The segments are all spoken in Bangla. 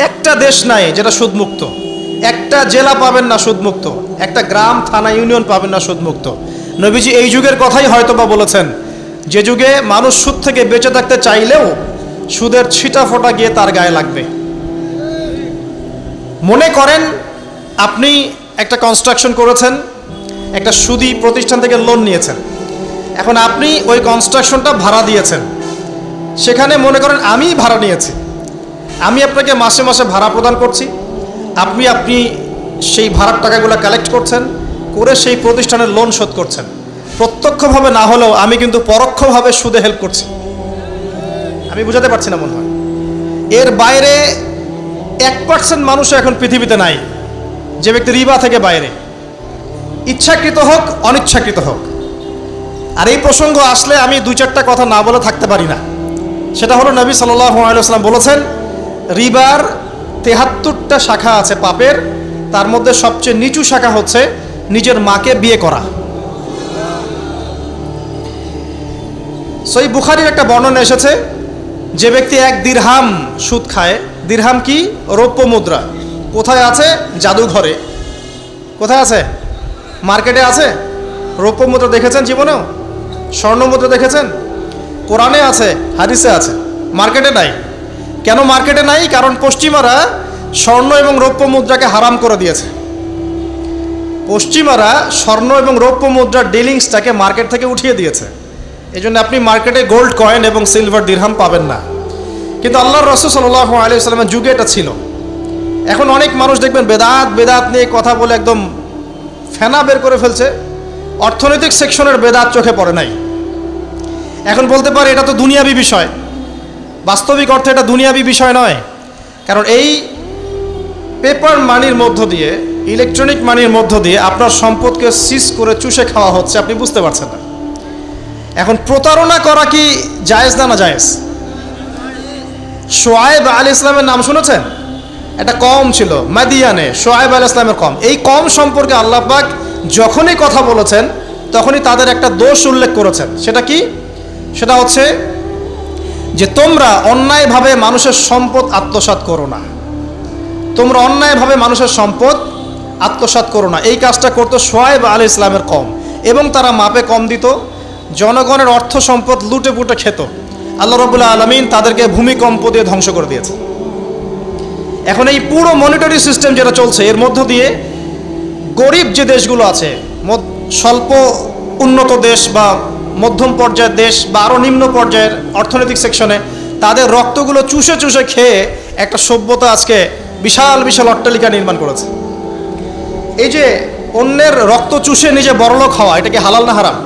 একটা দেশ নাই যেটা সুদমুক্ত। একটা জেলা পাবেন না সুদমুক্ত। একটা গ্রাম, থানা, ইউনিয়ন পাবেন না সুদমুক্ত। নবীজি এই যুগের কথাই হয়তো বা বলেছেন, যে যুগে মানুষ সুদ থেকে বেঁচে থাকতে চাইলেও সুদের ছিটা ফোটা গিয়ে তার গায়ে লাগবে। মনে করেন, আপনি একটা কনস্ট্রাকশন করেছেন, একটা সুদি প্রতিষ্ঠান থেকে লোন নিয়েছেন। এখন আপনি ওই কনস্ট্রাকশনটা ভাড়া দিয়েছেন। সেখানে মনে করেন আমি ভাড়া নিয়েছি। আমি আপনাকে মাসে মাসে ভাড়া প্রদান করছি। আপনি আপনি সেই ভাড়ার টাকাগুলো কালেক্ট করছেন, করে সেই প্রতিষ্ঠানের লোন শোধ করছেন। প্রত্যক্ষভাবে না হলেও আমি কিন্তু পরোক্ষভাবে সুদে হেল্প করছি। আমি বুঝাতে পারছি না মনে হয়। এর বাইরে এক পার্সেন্ট মানুষ এখন পৃথিবীতে নাই। যে ব্যক্তি রিবা থেকে বাইরে। ইচ্ছাকৃত হোক, অনিচ্ছাকৃত হোক। আর এই প্রসঙ্গ আসলে আমি দুই চারটা কথা না বলে থাকতে পারি না। সেটা হলো নবী সাল্লাহ সাল্লাম বলেছেন রিবার তেহাত্তরটা শাখা আছে পাপের, তার মধ্যে সবচেয়ে নিচু শাখা হচ্ছে নিজের মাকে বিয়ে করা। সই বুখারির একটা বর্ণনা এসেছে, যে ব্যক্তি এক দিরহাম সুদ খায়, দিরহাম কি? রৌপ্য মুদ্রা। কোথায় আছে? জাদুঘরে। কোথায় আছে? মার্কেটে আছে? রৌপ্য মুদ্রা দেখেছেন জীবনেও? স্বর্ণ মুদ্রা দেখেছেন? কোরআনে আছে, হাদিসে আছে, মার্কেটে নাই। কেন মার্কেটে নাই? কারণ পশ্চিমারা স্বর্ণ এবং রৌপ্য মুদ্রাকে হারাম করে দিয়েছে। পশ্চিমারা স্বর্ণ এবং রৌপ্য মুদ্রার ডিলিংসটাকে মার্কেট থেকে উঠিয়ে দিয়েছে। এই জন্য আপনি মার্কেটে গোল্ড কয়েন এবং সিলভার দিরহাম পাবেন না। কিন্তু আল্লাহর রসুল সাল্লাহ আলী সাল্লামের যুগে এটা ছিল। এখন অনেক মানুষ দেখবেন বেদাত বেদাত নিয়ে কথা বলে একদম ফেনা বের করে ফেলছে। অর্থনৈতিক সেকশনের বেদাত চোখে পড়ে নাই। এখন বলতে পারে এটা তো দুনিয়াবি বিষয়। বাস্তবিক অর্থে এটা দুনিয়াবি বিষয় নয়। কারণ এই পেপার মানির মধ্য দিয়ে, ইলেকট্রনিক মানির মধ্য দিয়ে আপনার সম্পদকে সিজ করে চুষে খাওয়া হচ্ছে, আপনি বুঝতে পারছেন না। এখন প্রতারণা করা কি জায়েজ না না জায়েজ সোয়েব আলী ইসলামের নাম শুনেছেন? একটা কম ছিল, মাদিয়ানে সোয়েব আল ইসলামের কম। এই কম সম্পর্কে আল্লাহ পাক যখনই কথা বলেছেন, তখনই তাদের একটা দোষ উল্লেখ করেছেন। সেটা কি? সেটা হচ্ছে যে তোমরা অন্যায়ভাবে মানুষের সম্পদ আত্মসাৎ করো না। তোমরা অন্যায়ভাবে মানুষের সম্পদ আত্মসাৎ করো না। এই কাজটা করতো সোয়েব আলী ইসলামের কম এবং তারা মাপে কম দিত, জনগণের অর্থ সম্পদ লুটে পুটে খেত। আল্লাহ রবুল্লা আলমিন তাদেরকে ভূমিকম্প দিয়ে ধ্বংস করে দিয়েছে। এখন এই পুরো মনিটরি সিস্টেম যেটা চলছে, এর মধ্য দিয়ে গরিব যে দেশগুলো আছে স্বল্প উন্নত দেশ বা মধ্যম পর্যায়ের দেশ বা আরও নিম্ন পর্যায়ের অর্থনৈতিক সেকশনে তাদের রক্তগুলো চুষে চুষে খেয়ে একটা সভ্যতা আজকে বিশাল বিশাল অট্টালিকা নির্মাণ করেছে। এই যে অন্যের রক্ত চুষে নিজে বড়লোক হওয়া, এটা কি হালাল না হারাম?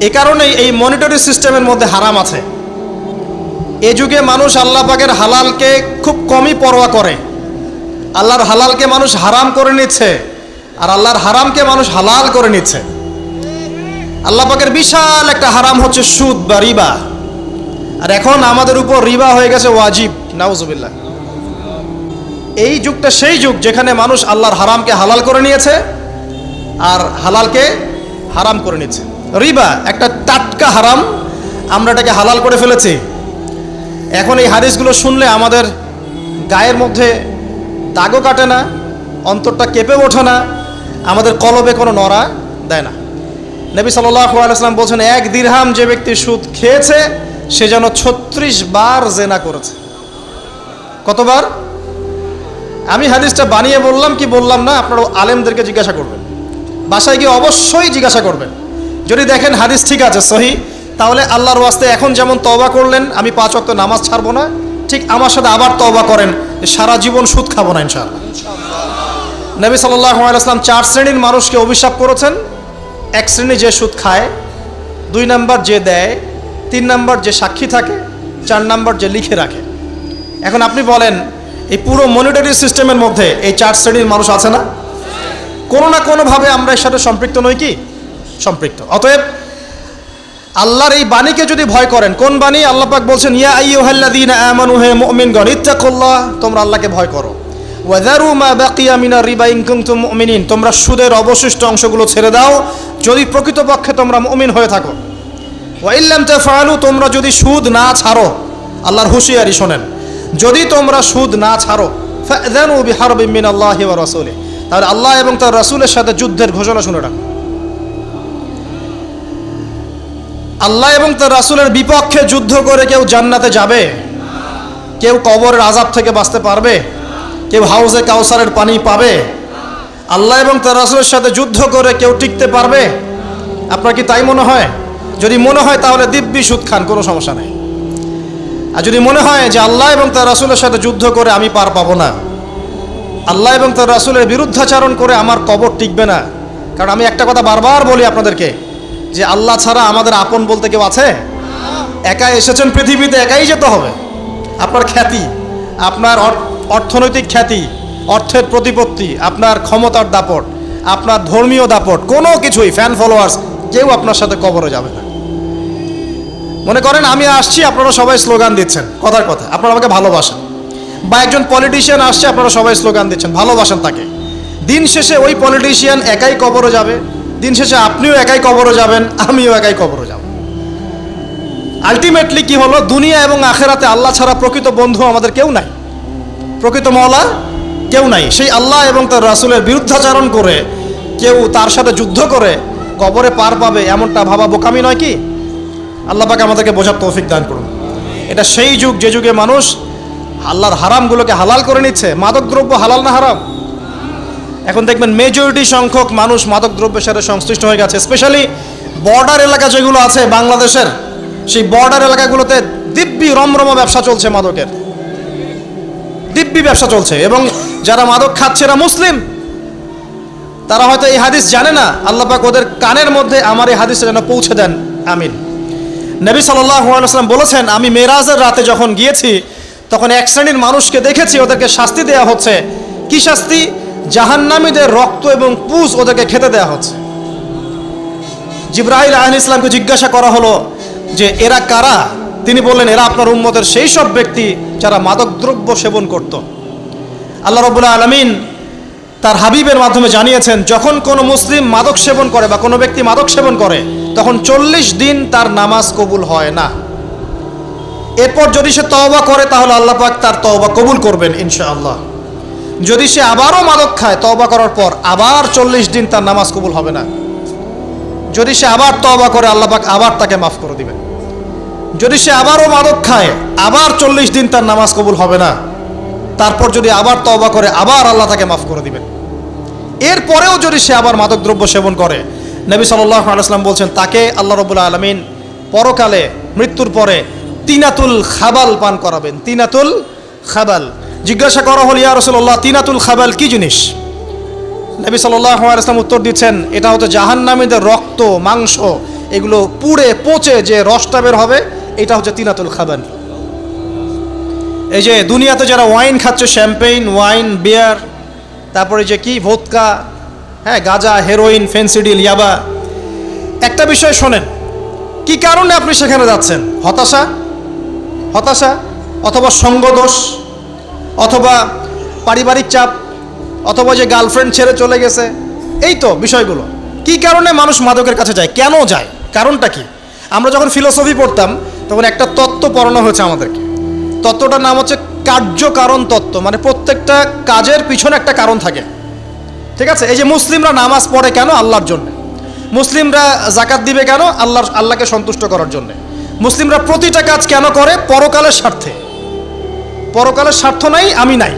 এ কারণেই এই মনিটরি সিস্টেমের মধ্যে হারাম আছে। এ যুগে মানুষ আল্লাহ পাকের হালালকে খুব কমই পরোয়া করে। আল্লাহর হালালকে মানুষ হারাম করে নিচ্ছে, আর আল্লাহর হারামকে মানুষ হালাল করে নিচ্ছে। আল্লাহ পাকের বিশাল একটা হারাম হচ্ছে সুদ বা রিবা। আর এখন আমাদের উপর রিবা হয়ে গেছে ওয়াজিব, নাউজুবিল্লাহ। এই যুগটা সেই যুগ যেখানে মানুষ আল্লাহর হারামকে হালাল করে নিয়েছে আর হালালকে হারাম করে নিচ্ছে রিবা, একটা টাটকা হারাম, আমরা এটাকে হালাল করে ফেলেছি। এখন এই হাদিসগুলো শুনলে আমাদের গায়ের মধ্যে দাগও কাটে না, অন্তরটা কেঁপে ওঠে না, আমাদের কলবে কোনো নড়া দেয় না। নবী সাল্লাম বলছেন, এক দিরহাম যে ব্যক্তি সুদ খেয়েছে, সে যেন ছত্রিশ বার জেনা করেছে। কতবার? আমি হাদিসটা বানিয়ে বললাম কি বললাম না, আপনারা আলেমদেরকে জিজ্ঞাসা করবেন। বাসায় গিয়ে অবশ্যই জিজ্ঞাসা করবেন। যদি দেখেন হাদিস ঠিক আছে, সহি, তাহলে আল্লাহর ওয়াস্তে এখন যেমন তওবা করলেন, আমি পাঁচ ওয়াক্ত নামাজ ছাড়বো না, ঠিক আমার সাথে আবার তওবা করেন, সারা জীবন সুদ খাব না ইনশাআল্লাহ। নবী আলাইসলাম চার শ্রেণির মানুষকে অভিশাপ করেছেন এক শ্রেণি যে সুদ খায়, দুই নাম্বার যে দেয়, তিন নাম্বার যে সাক্ষী থাকে, চার নাম্বার যে লিখে রাখে। এখন আপনি বলেন, এই পুরো মনিটরি সিস্টেমের মধ্যে এই চার শ্রেণির মানুষ আছে না? কোনো না কোনোভাবে আমরা এর সাথে সম্পৃক্ত নই কি? সম্পৃক্ত। অতএব আল্লাহর এই বাণীকে যদি ভয় করেন, কোন বাণী? আল্লাহ পাক বলছেন, ইয়া আইয়ুহাল্লাযীনা আমানু, হে মুমিনগণ, ইত্তাকুল্লাহ তোমরা আল্লাহকে ভয় করো। ওয়াযারু মা বাকিয়া মিনার রিবা ইন কুনতুম মুমিনিন তোমরা সুদের অবশিষ্ট অংশগুলো ছেড়ে দাও। যদি প্রকৃতপক্ষে তোমরা মুমিন হয়ে থাকো। ওয়া ইল্লাম তাফআলু তোমরা যদি সুদ না ছাড়ো, আল্লাহর হুঁশিয়ারি শোনেন। যদি তোমরা সুদ না ছাড়ো ফাদানু বিহারবিন মিনাল্লাহি ওয়া রাসূলি তাহলে আল্লাহ এবং তার রাসূলের সাথে যুদ্ধের ঘোষণা শুনে রাখো। আল্লাহ এবং তার রাসূলের বিপক্ষে যুদ্ধ করে কেউ জান্নাতে যাবে? কেউ কবরের আজাব থেকে বাঁচতে পারবে? কেউ হাউজে কাউসারের পানি পাবে? আল্লাহ এবং তার রাসূলের সাথে যুদ্ধ করে কেউ টিকতে পারবে? আপনার কি তাই মনে হয়? যদি মনে হয়, তাহলে দিব্যি সুদ খান, কোনো সমস্যা নেই। আর যদি মনে হয় যে আল্লাহ এবং তার রাসূলের সাথে যুদ্ধ করে আমি পার পাবো না, আল্লাহ এবং তার রাসূলের বিরুদ্ধাচারণ করে আমার কবর টিকবে না, কারণ আমি একটা কথা বারবার বলি আপনাদেরকে, যে আল্লাহ ছাড়া আমাদের আপন বলতে কেউ আছে? একা এসেছেন পৃথিবীতে, একাই যেতে হবে। আপনার খ্যাতি, আপনার অর- অর্থনৈতিক খ্যাতি, অর্থের প্রতিপত্তি, আপনার ক্ষমতার দাপট, আপনার ধর্মীয় দাপট, কোনো কিছুই ফ্যান ফলোয়ার্স কেউ আপনার সাথে কবরে যাবে না। মনে করেন, আমি আসছি, আপনারা সবাই স্লোগান দিচ্ছেন, কথার কথা, আপনারা আমাকে ভালোবাসেন। বা একজন পলিটিশিয়ান আসছে, আপনারা সবাই স্লোগান দিচ্ছেন, ভালোবাসেন তাকে। দিন শেষে ওই পলিটিশিয়ান একাই কবরে যাবে, দিন শেষে আপনিও একাই কবরে যাবেন, আমিও একাই কবরে যাব। আলটিমেটলি কি হলো, দুনিয়া এবং আখেরাতে আল্লাহ ছাড়া প্রকৃত বন্ধু আমাদের কেউ নাই। প্রকৃত মওলা কেউ নাই। সেই আল্লাহ এবং তার রাসূলের বিরুদ্ধাচারণ করে কেউ তার সাথে যুদ্ধ করে কবরে পার পাবে এমনটা ভাবা বোকামি নয় কি? আল্লাহ পাকে আমাদেরকে বোঝার তৌফিক দান করুন। এটা সেই যুগ, যে যুগে মানুষ আল্লাহর হারামগুলোকে হালাল করে নিচ্ছে। মাদকদ্রব্য হালাল না হারাম? এখন দেখবেন মেজরিটি সংখ্যক মানুষ মাদকদ্রব্যের সাথে সংশ্লিষ্ট হয়ে গেছে। স্পেশালি বর্ডার এলাকা যেগুলো আছে বাংলাদেশের, সেই বর্ডার এলাকাগুলোতে দিব্যি রমরমা ব্যবসা চলছে মাদকের। দিব্যি ব্যবসা চলছে এবং যারা মাদক খাচ্ছে এরা মুসলিম। তারা হয়তো এই হাদিস জানে না, আল্লাহ পাক ওদের কানের মধ্যে আমার এই হাদিসটা যেন পৌঁছে দেন। আমিন। নবী সাল্লাম বলেছেন, আমি মেরাজের রাতে যখন গিয়েছি, তখন এক শ্রেণির মানুষকে দেখেছি, ওদেরকে শাস্তি দেওয়া হচ্ছে। কি শাস্তি? জাহান্নামীদের রক্ত এবং পুষ ওদেরকে খেতে দেওয়া হচ্ছে। জিব্রাহিল আহন ইসলামকে জিজ্ঞাসা করা হলো যে, এরা কারা? তিনি বললেন, এরা আপনার উম্মতের সেই সব ব্যক্তি যারা মাদকদ্রব্য সেবন করত। আল্লাহ রবুল্লা আলমিন তার হাবিবের মাধ্যমে জানিয়েছেন, যখন কোনো মুসলিম মাদক সেবন করে বা কোনো ব্যক্তি মাদক সেবন করে, তখন চল্লিশ দিন তার নামাজ কবুল হয় না। এরপর যদি সে তওবা করে, তাহলে আল্লাহ পাক তার তওবা কবুল করবেন ইনশাআল্লাহ। যদি সে আবারও মাদক খায় তওবা করার পর, আবার চল্লিশ দিন তার নামাজ কবুল হবে না। যদি সে আবার তওবা করে, আল্লাহ পাক আবার তাকে মাফ করে দিবেন। যদি সে আবারও মাদক খায়, আবার চল্লিশ দিন তার নামাজ কবুল হবে না। তারপর যদি আবার তওবা করে, আবার আল্লাহ তাকে মাফ করে দিবেন। এরপরেও যদি সে আবার মাদক দ্রব্য সেবন করে, নবী সাল্লাহ বলছেন, তাকে আল্লাহ রবুল্লা আলমিন পরকালে মৃত্যুর পরে তিনাতুল খাবাল পান করাবেন। তিনাতুল খাবাল। জিজ্ঞাসা করা হল, ইয়া রসুল্লাহ তিনাতুল খাবাল কি জিনিস? নবী সাল্লাহ আলাইসলাম উত্তর দিচ্ছেন, এটা হচ্ছে জাহান্নামীদের রক্ত, মাংস, এগুলো পুড়ে, পচে যে রসটা বের হবে এটা হচ্ছে তিনাতুল খাবাল এই যে দুনিয়াতে যারা ওয়াইন খাচ্ছে, শ্যাম্পেইন, ওয়াইন, বিয়ার, তারপরে যে কি ভোটকা হ্যাঁ গাজা, হেরোইন, ফেন্সিডিল, ইয়াবা। একটা বিষয় শোনেন, কি কারণে আপনি সেখানে যাচ্ছেন? হতাশা? হতাশা? অথবা সঙ্গদোষ? অথবা পারিবারিক চাপ? অথবা যে গার্লফ্রেন্ড ছেড়ে চলে গেছে? এই তো বিষয়গুলো। কি কারণে মানুষ মাদকের কাছে যায়? কেন যায়? কারণটা কি? আমরা যখন ফিলোসফি পড়তাম তখন একটা তত্ত্ব পড়ানো হয়েছে আমাদেরকে। তত্ত্বটার নাম হচ্ছে কার্যকারণ তত্ত্ব মানে প্রত্যেকটা কাজের পিছনে একটা কারণ থাকে। ঠিক আছে? এই যে মুসলিমরা নামাজ পড়ে কেন? আল্লাহর জন্য। মুসলিমরা জাকাত দিবে কেন? আল্লাহ আল্লাহকে সন্তুষ্ট করার জন্য। মুসলিমরা প্রতিটা কাজ কেন করে? পরকালের স্বার্থে। পরকালের স্বার্থ নাই, আমি নাই।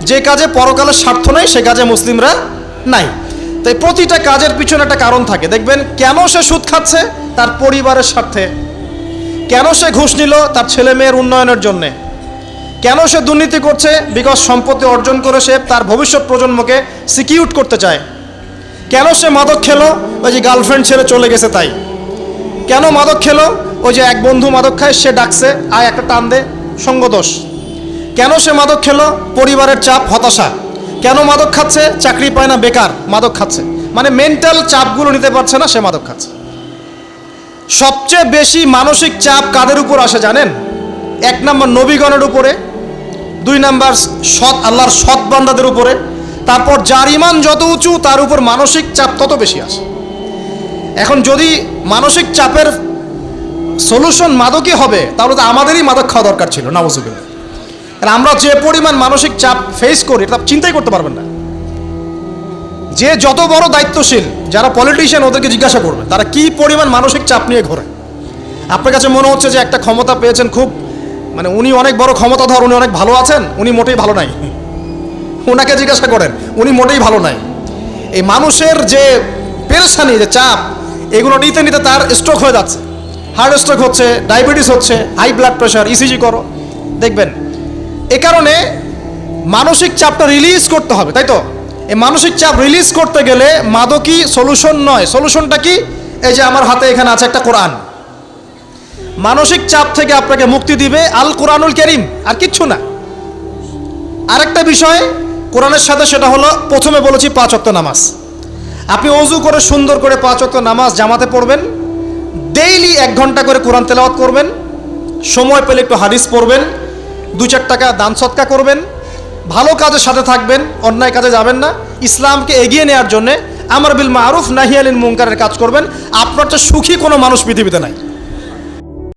যে কাজে পরকালের স্বার্থ নাই, সে কাজে মুসলিমরা নাই। তাই প্রতিটা কাজের পিছনে একটা কারণ থাকে। দেখবেন কেন সে সুদ খাচ্ছে? তার পরিবারের স্বার্থে কেন সে ঘুষ নিল তার ছেলে মেয়ের উন্নয়নের জন্যে? কেন সে দুর্নীতি করছে? বিকজ সম্পত্তি অর্জন করে সে তার ভবিষ্যৎ প্রজন্মকে সিকিউর করতে চায়। কেন সে মাদক খেলো? ওই যে গার্লফ্রেন্ড ছেড়ে চলে গেছে তাই। কেন মাদক খেলো? ওই যে এক বন্ধু মাদক খায়, সে ডাকছে, আয় একটা টান দে, সঙ্গদোষ। কেন সে মাদক খেলো? পরিবারের চাপ, হতাশা। কেন মাদক খাচ্ছে? চাকরি পায় না, বেকার, মাদক খাচ্ছে। মানে মেন্টাল চাপগুলো নিতে পারছে না, সে মাদক খাচ্ছে। সবচেয়ে বেশি মানসিক চাপ কাদের উপর আসে জানেন? এক নম্বর নবীগণের উপরে, দুই নাম্বার সৎ, আল্লাহর সৎ বান্দাদের উপরে, তারপর যার ইমান যত উঁচু, তার উপর মানসিক চাপ তত বেশি আসে। এখন যদি মানসিক চাপের সলিউশন মাদকই হবে, তাহলে তো আমাদেরই মাদক খাওয়া দরকার ছিল, নাউজুবিল্লাহ। কারণ আমরা যে পরিমাণ মানসিক চাপ ফেস করি আপনি চিন্তাই করতে পারবেন না। যে যত বড় দায়িত্বশীল যারা পলিটিশিয়ান ওদেরকে জিজ্ঞাসা করবে, তারা কি পরিমাণ মানসিক চাপ নিয়ে ঘোরে? আপনার কাছে মনে হচ্ছে যে একটা ক্ষমতা পেয়েছেন খুব মানে উনি অনেক বড় ক্ষমতাধর, উনি অনেক ভালো আছেন, উনি মোটেই ভালো নাই। ওনাকে জিজ্ঞাসা করেন, উনি মোটেই ভালো নাই। এই মানুষের যে পেরেশানি, যে চাপ, এগুলো নিতে নিতে তার স্ট্রোক হয়ে যাচ্ছে। হার্ট স্ট্রোক হচ্ছে ডায়াবেটিস হচ্ছে হাই ব্লাড প্রেশার ইসিজি করো। দেখবেন, এ কারণে মানসিক চাপটা রিলিজ করতে হবে, তাই তো? এই মানসিক চাপ রিলিজ করতে গেলে মাদকই সলিউশন নয়। সলিউশনটা কি? এই যে আমার হাতে এখানে আছে একটা কোরআন। মানসিক চাপ থেকে আপনাকে মুক্তি দিবে আল কোরআনুল করিম। আর কিচ্ছু না। আরেকটা বিষয় কোরআনের সাথে সেটা হলো, প্রথমে বলেছি পাঁচ অক্ত নামাজ। আপনি অজু করে সুন্দর করে পাঁচ অক্ত নামাজ জামাতে পড়বেন। ডেইলি এক ঘণ্টা করে কোরআন তেলাওয়াত করবেন। সময় পেলে একটু হাদিস পড়বেন। দু চার টাকা দান সৎকা করবেন। ভালো কাজের সাথে থাকবেন, অন্যায় কাজে যাবেন না। ইসলামকে এগিয়ে নেওয়ার জন্যে আমার বিল মারুফ নাহিয়ালিন মুঙ্কারের কাজ করবেন। আপনার তো সুখী কোনো মানুষ পৃথিবীতে নাই।